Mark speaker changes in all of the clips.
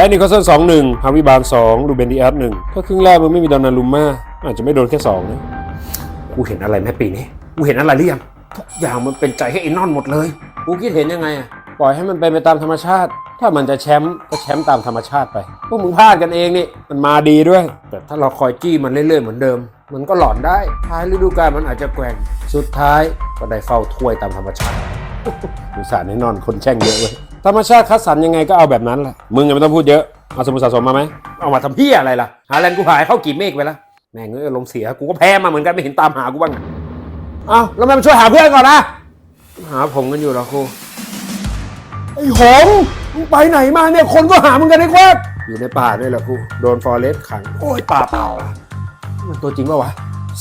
Speaker 1: พ้นิโคลสันสองหนึ่งฮาวิบาลสองลูเบนดีอาร์หนึ่งถ้าครึ่งแรกมึงไม่มีดอนนารุมมาอาจจะไม่โดนแค่สองนะกูเห็นอะไรไหมปีนี้กูเห็นอะไรหรือยังทุกอย่างมันเป็นใจให้ไอ้นอนหมดเลยกูคิดเห็นยังไงอะปล่อยให้มันเป็นไปตามธรรมชาติ ถ้ามันจะแชมป์ก็แชมป์ตามธรรมชาติไป พวกมึงพลาดกันเองนี่ มันมาดีด้วย แต่ถ้าเราคอยจี้มันเรื่อยๆเหมือนเดิม มันก็หลอนได้ ท้ายฤดูกาลมันอาจจะแกว่ง สุดท้ายก็ได้เฝ้าถ้วยตามธรรมชาติสงสารไอ้นอนคนแช่งเยอะเว้ย ธรรมชาติคัดสรรยังไงก็เอาแบบนั้นแหละ มึงอะไม่ต้องพูดเยอะ เอาสมุดสะสมมาไหม เอามาทำเพี้ยอะไรล่ะ หาแลนด์กูหายเข้ากี่เมฆไปแล้วแม่งเอ้ยลมณ์เสีย กูก็แพ้มาเหมือนกันไม่เห็นตามหากูบ้างอะเอ้าแล้วมันมาช่วยหาเพื่อนก่อนนะ หาผมกันอยู่เหรอครู ไอ้หงมึงไปไหนมาเนี่ยคนก็หามึงกันไอ้แควกอยู่ในป่าด้วยเหรอครู โดนฟอเรสต์ขัง โอ้ยป่าเปล่าอะมันตัวจริงปะวะ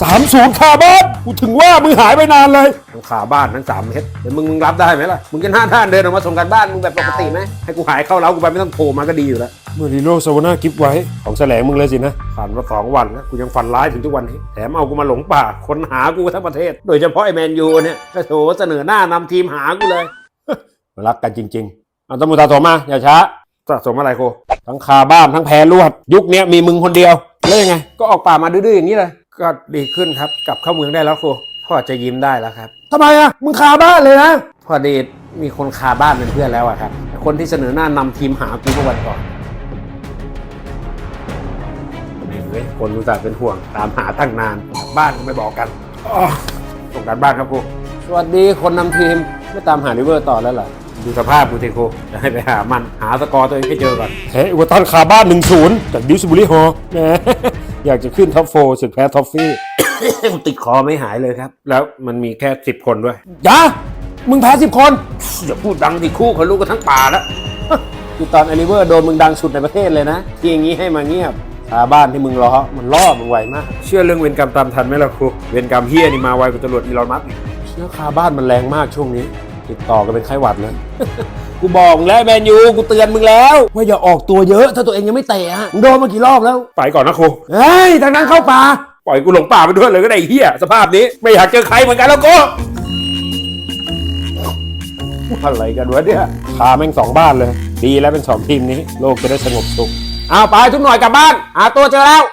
Speaker 1: สามศูนย์คาร์บอนกูถึงว่ามึงหายไปนานเลยทั้งขาบ้านทั้งสามเมตรเดี๋ยวมึงมึงรับได้ไหมล่ะ มึงจะหน้าท่านเดินออกมาส่งกันบ้านมึงแบบปกติไหมให้กูหายเข้าเล้ากูไปไม่ต้องโผล่มาก็ดีอยู่แล้วเมื่อรีโรซาวน่ากิฟไว้ของแสลงมึงเลยสินะผ่านมาสองวันแล้วกูยังฝันร้ายถึงทุกวันนี้แถมเอากูมาหลงป่าคนหากูทั้งประเทศ โดยเฉพาะไอ้แมนยูเนี่ยก็โถเสนอหน้านำทีมหากูเลย รักกันจริงๆเอาตำรวจสะสมมาอย่าช้าสะสมอะไรโคทั้งคาบ้านทั้งแพรลวด ยุคเนี้ยมีมึงคนเดียวแล้วยังไงก็ออกป่ามาดื้อๆอย่างนี้เลย ก็ดีขึ้นครับกลับเข้าเมืองได้แล้วโคพ่อจะยิ้มได้แล้วครับ ทำไมอะมึงคาบ้านเลยนะ พอดีมีคนคาบ้านเป็นเพื่อนแล้วอะครับ คนที่เสนอหน้านำทีมหากูเมื่อวันก่อนเฮ้ยคนรู้จักเป็นห่วงตามหาตั้งนานกลับบ้านก็ไม่บอกกันอ้อส่งการบ้านครับครูสวัสดีคนนำทีมไม่ตามหาลิเวอร์ต่อแล้วเหรอดูสภาพกูเทโคจะให้ไปหามันหาสกอร์ตัวเองให้เจอก่อน เฮ้ยวัตันคาบ้าน1นศูนย์จากดิวซิบุรีฮอลแหม อยากจะขึ้นท็อปโฟร์สึกแพ้ท็อฟฟี่ติดคอไม่หายเลยครับ แล้วมันมีแค่สิบคนด้วยยามึงแพ้สิบคนอย่าพูดดังดิคู่เขารู้กันทั้งป่าแล้วคือตอนอลิเวอร์โดนมึงดังสุดในประเทศเลยนะ ที่อย่างนี้ให้มาเงียบชาบ้านที่มึงล้อมันล่อมึงไวมาก เชื่อเรื่องเวรกรรมตามทันไหมล่ะครูเวรกรรมเฮียนี่มาไวกว่าตำรวจอีลอนมัสก์อีกเชื้อคาบ้านมันแรงมากช่วงนี้ ติดต่อกันเป็นไข้หวัดเลย กูบอกมึงแล้วแมนยู กูเตือนมึงแล้ว ว่าอย่าออกตัวเยอะ ถ้าตัวเองยังไม่เตะอะมึงโดนมากี่รอบแล้ว ไปก่อนนะครู เฮ้ยทางนั้นเข้าป่า ปล่อยกูหลงป่าไปด้วยเลยก็ได้ไอ้เฮียสภาพนี้ไม่อยากเจอใครเหมือนกันแล้วก็อะไรกันวะเนี่ยพาแม่งสองบ้านเลย ดีแล้วเป็นสองทีมนี้ โลกจะได้สงบสุขเอาไปทุกหน่วยกลับบ้านหาตัวเจอแล้ว